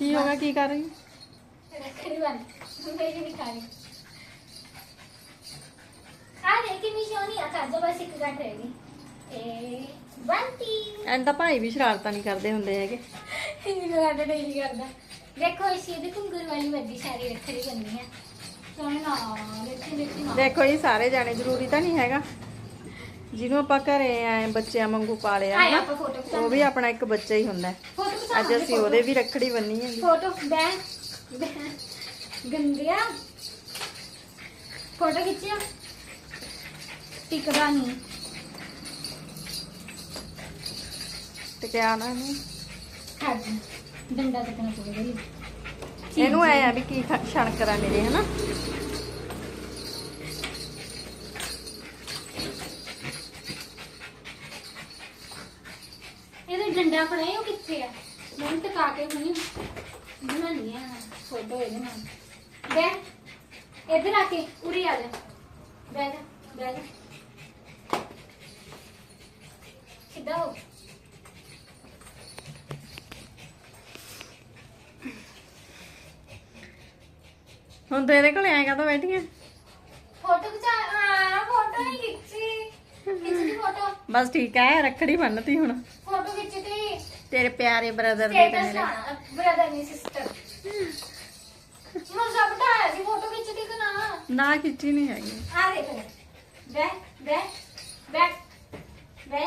ਕੀ ਹੋਗਾ ਕੀ ਕਰ ਰਹੀ ਰੱਖੜੀ ਬਣ ਮੇਰੀ ਨਹੀਂ ਖਾਣੀ ਆ ਦੇ ਕਿ ਮਿਸ਼ੋਨੀ ਆ ਕਰ ਦੋ ਬਸ ਇੱਕ ਘੰਟੇ ਰਹਿ? ਗਈ ਇਹ ਬੰਤੀ ਐਂ ਤਾਂ ਭਾਈ ਵੀ ਸ਼ਰਾਰਤਾਂ ਨਹੀਂ ਕਰਦੇ ਹੁੰਦੇ ਹੈਗੇ। ਇਹਨੂੰ ਲੱਗਦਾ ਨਹੀਂ ਕਰਦਾ ਦੇਖੋ ਇਸ ਇਹਦੇ ਘੁੰਗਰ ਵਾਲੀ ਵੱਡੀ ਸਾਰੀ ਰੱਖੜੀ ਬੰਨੀ ਆ ਸੋਹਣਾ ਦੇਖੀ ਦੇਖੀ ਦੇਖੋ ਜੀ ਸਾਰੇ ਜਾਣੇ ਜ਼ਰੂਰੀ ਤਾਂ ਨਹੀਂ ਹੈਗਾ। ਜਿਹਨੂੰ ਆਪਾਂ ਘਰੇ ਐ ਬੱਚਿਆਂ ਵਾਂਗੂ ਪਾਲਿਆ ਆਏ ਹਨਾ? ਆਪਾਂ ਫੋਟੋ ਉਹ ਵੀ ਆਪਣਾ ਇੱਕ ਬੱਚਾ ਹੀ ਹੁੰਦਾ। ਹੈ। ਫੋਟੋ ਅੱਜ ਅਸੀਂ ਉਹਦੇ ਵੀ ਰੱਖੜੀ ਬੰਨੀ ਹੈ ਫੋਟੋ ਬੈ ਗੰਦਿਆ ਫੋਟੋ ਖਿੱਚਿਆ? ਟਿਕਦਾ ਨਹੀਂ। ਤੇ ਕਿਆ ਨਾ ਇਹਨੂੰ? ਹੱਦ ਡੰਡਾ ਤੱਕਣਾ ਪਊਗਾ ਜੀ ਇਹਨੂੰ ਐ ਆ ਵੀ ਕੀ ਖ- ਛਣਕ ਰਾ ਮੇਰੇ ਹਨਾ? ਇਹਦੇ ਡੰਡਾ ਫੜਾਏ ਉਹ ਕਿੱਥੇ ਆ? ਮੈਂ ਟਕਾ ਕੇ ਹੁਣੀ ਬਣਾਉਣੀ ਆ ਫੋਟੋ ਇਹਦੇ ਨਾਲ। ਬੈ ਇੱਧਰ ਆ ਕੇ ਉਰੇ ਆ ਜਾ। ਬੈ ਜਾ ਬੈ ਜਾ। ਕਿੱਦਾਂ ਹੋ? ਹੁਣ ਤੂੰ ਇਹਦੇ ਕੋਲ ਐਂ ਕਾਹਤੋਂ ਬੈਠੀ ਆ? ਫੋਟੋ ਖਿਚਾ ਆ ਫੋਟੋ ਨਹੀਂ ਬਸ ਠੀਕ ਹੈ ਰੱਖੜੀ ਬੰਨਤੀ ਹੁਣ। ਫੋਟੋ ਖਿੱਚੀ ਤੇ। ਤੇਰੇ ਪਿਆਰੇ ਬ੍ਰਦਰ ਦੇ ਤੇ ਸਟੇਟਸ ਮੇਰੇ ਲਾਣਾ ਬ੍ਰਦਰ ਨਹੀਂ ਸਿਸਟਰ ਮਜ਼ਾ ਬਟਾਇਆ ਸੀ ਫੋਟੋ ਖਿੱਚਦੀ ਕਿ ਨਾ? ਨਾ ਖਿੱਚੀ ਨਹੀਂ ਹੈਗੀ। ਆ ਦੇਖ ਲੈ। ਬੈ ਬੈ ਬੈ ਬੈ ਬੈ ਬੈ